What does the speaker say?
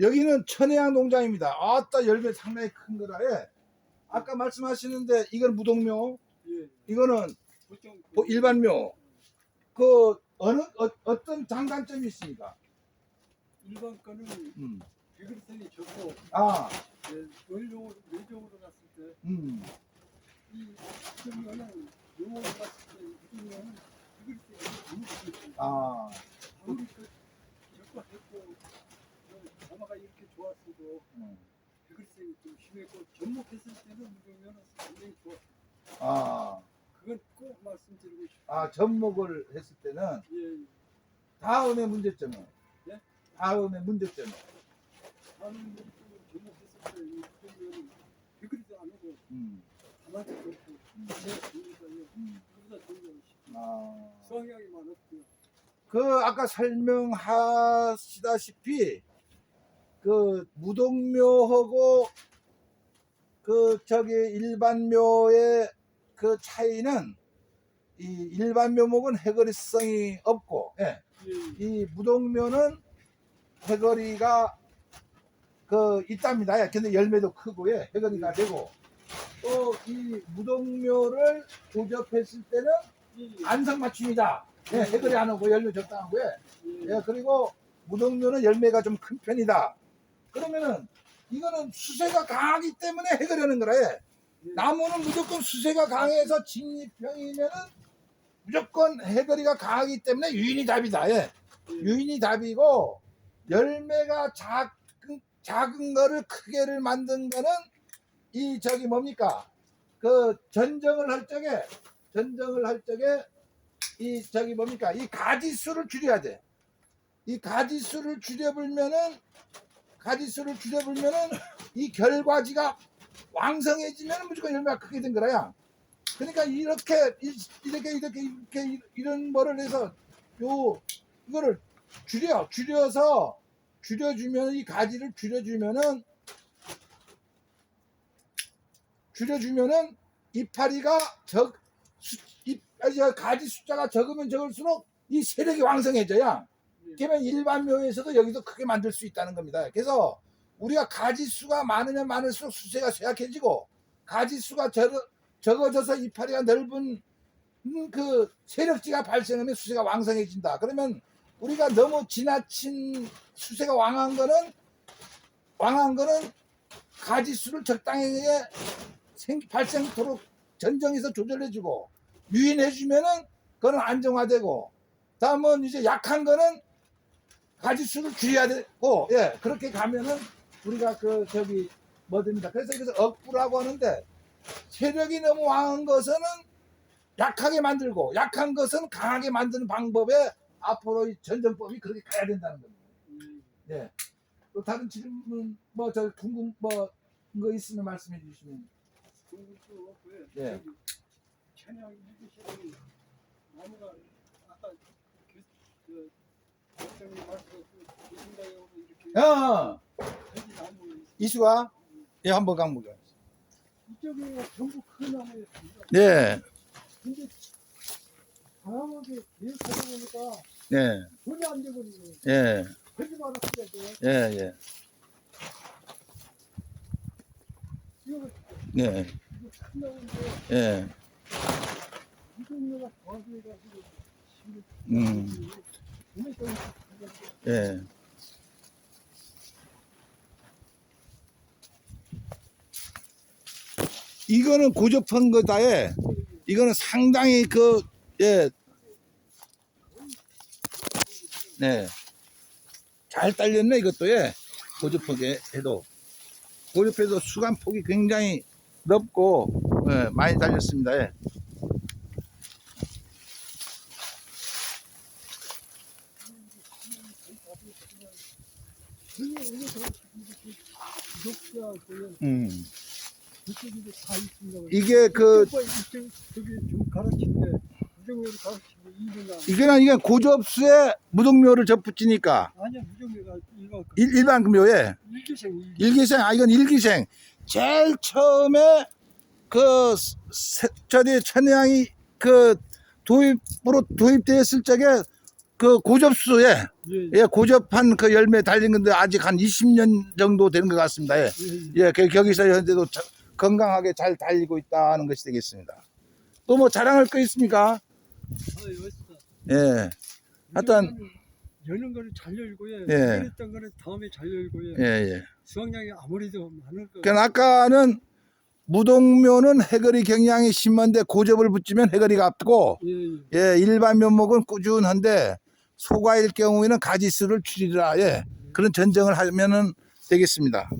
여기는 천혜향 농장입니다. 아따 열매 상당히 큰 거라. 예. 아까 말씀하시는데 이건 무동묘, 예. 이거는 뭐 일반묘. 그 어느 어, 떤 장단점이 있습니까? 일반 거는 음. 비글성이 적고 아, 예, 원료로 외적으로 갔을 때 음. 이 그러면은 용어로 갔을 때 이거는 비글성이 너무 적고 아, 아무리 그 적고 했고 자마가 음. 비글성이 좀 심했고 접목했을 때는 무조건 굉장히 좋았어. 아, 그건 꼭 말씀드리고 싶어요. 아 접목을 했을 때는 예, 다음의 문제점은 예? 다음의 문제점은 다른 분들 접목했을 때 이거는 비글도 안 하고 음. 가만히 좋고 내 좋으니까요. 음. 그보다 좋은 아. 많았고요. 그 아까 설명하시다시피 그 무동묘하고 그 저기 일반 묘의 그 차이는 이 일반 묘목은 해거리성이 없고 예. 예, 이 무동묘는 해거리가 그 있답니다. 예. 근데 열매도 크고 예. 해거리가 되고 또 이 무동묘를 조접했을 때는 예, 안성 맞춤이다. 예, 해거리 안 하고 열매 적당하고 예. 예, 예, 그리고 무동류는 열매가 좀 큰 편이다. 그러면은 이거는 수세가 강하기 때문에 해결하는. 예. 나무는 무조건 수세가 강해서 진입형이면은 무조건 해거리가 강하기 때문에 유인이 답이다. 예. 예, 유인이 답이고 열매가 작은 작은 거를 크게를 만든 거는 이 저기 뭡니까? 그 전정을 할 적에 전정을 할 적에 이 저기 뭡니까? 이 가지 수를 줄여야 돼. 이 가지 수를 줄여불면은 가지수를 줄여불면은 이 결과지가 왕성해지면 무조건 열매가 크게 된 거라야. 그러니까 이렇게 이- 이렇게 이렇게 이렇게 이런 거를 해서 요 이거를 줄여 줄여서 줄여주면 이 가지를 줄여주면은 줄여주면은 이파리가 적 수, 이, 가지 숫자가 적으면 적을수록 이 세력이 왕성해져야 그러면 일반 묘에서도 여기도 크게 만들 수 있다는 겁니다. 그래서 우리가 가지 수가 많으면 많을수록 수세가 쇠약해지고 가지 수가 적, 적어져서 이파리가 넓은 음, 그 세력지가 발생하면 수세가 왕성해진다. 그러면 우리가 너무 지나친 수세가 왕한 거는 왕한 거는 가지 수를 적당하게 생, 발생토록 전정해서 조절해주고 유인해주면은 그거는 안정화되고 다음은 이제 약한 거는 가지수를 줄여야 되고 예 그렇게 가면은 우리가 그 저기 뭐 됩니다 그래서 이것을 억부라고 하는데 세력이 너무 왕한 것은 약하게 만들고 약한 것은 강하게 만드는 방법에 앞으로 이 전정법이 그렇게 가야 된다는 겁니다. 예. 예. 또 다른 질문 뭐 저 궁금 뭐 거 있으면 말씀해 주시면 중국도 없고요. 예. 천양 일기시이 나무가 아까 그, 그 박사님 말씀 계신다요 이렇게 어 나무 이수가 예 한번 강무가. 이쪽에 전부 큰 나무였습니다. 네. 근데 다양하게 계속 보니까 네, 전혀 안 되거든요. 예, 되지 말았어야 돼. 예, 예, 이거 네, 이거 큰 나무인데 예, 이 음, 예. 이거는 고접한 거다에 이거는 상당히 그, 예, 네. 잘 딸렸네, 이것도, 예. 고접하게 해도. 고접해도 수간 폭이 굉장히 넓고, 예, 많이 달렸습니다, 예. 음. 그쪽이 다 있습니다. 이게 그, 이쪽 이쪽 저기 좀 가르치는데 무정회를 가르치고 이분가 이게는 이게 고접수에 무동묘를 접붙이니까, 아니야 이거 그 일, 일반 금요에 일기생 일기 일기생, 아, 이건 일기생. 제일 처음에 그, 세- 저기 천혜향이 그 도입으로 도입되었을 적에 그 고접수에 예, 예, 고접한 그 열매 달린 건데 아직 한 20년 정도 되는 것 같습니다. 예. 예, 예. 예, 그- 거기서 현재도 자- 건강하게 잘 달리고 있다는 것이 되겠습니다. 또 뭐 자랑할 거 있습니까? 아, 멋있다. 예, 하여튼, 여는 거는 잘 열고요. 예. 했던 거는 다음에 잘 열고요. 예, 예. 수확량이 아무래도 많을 거. 그러니까 아까는 무동묘는 해거리 경향이 심한데 고접을 붙이면 해거리가 앞고, 예, 예. 예, 일반 면목은 꾸준한데 소과일 경우에는 가지수를 줄이라, 예. 그런 전쟁을 하면은 되겠습니다.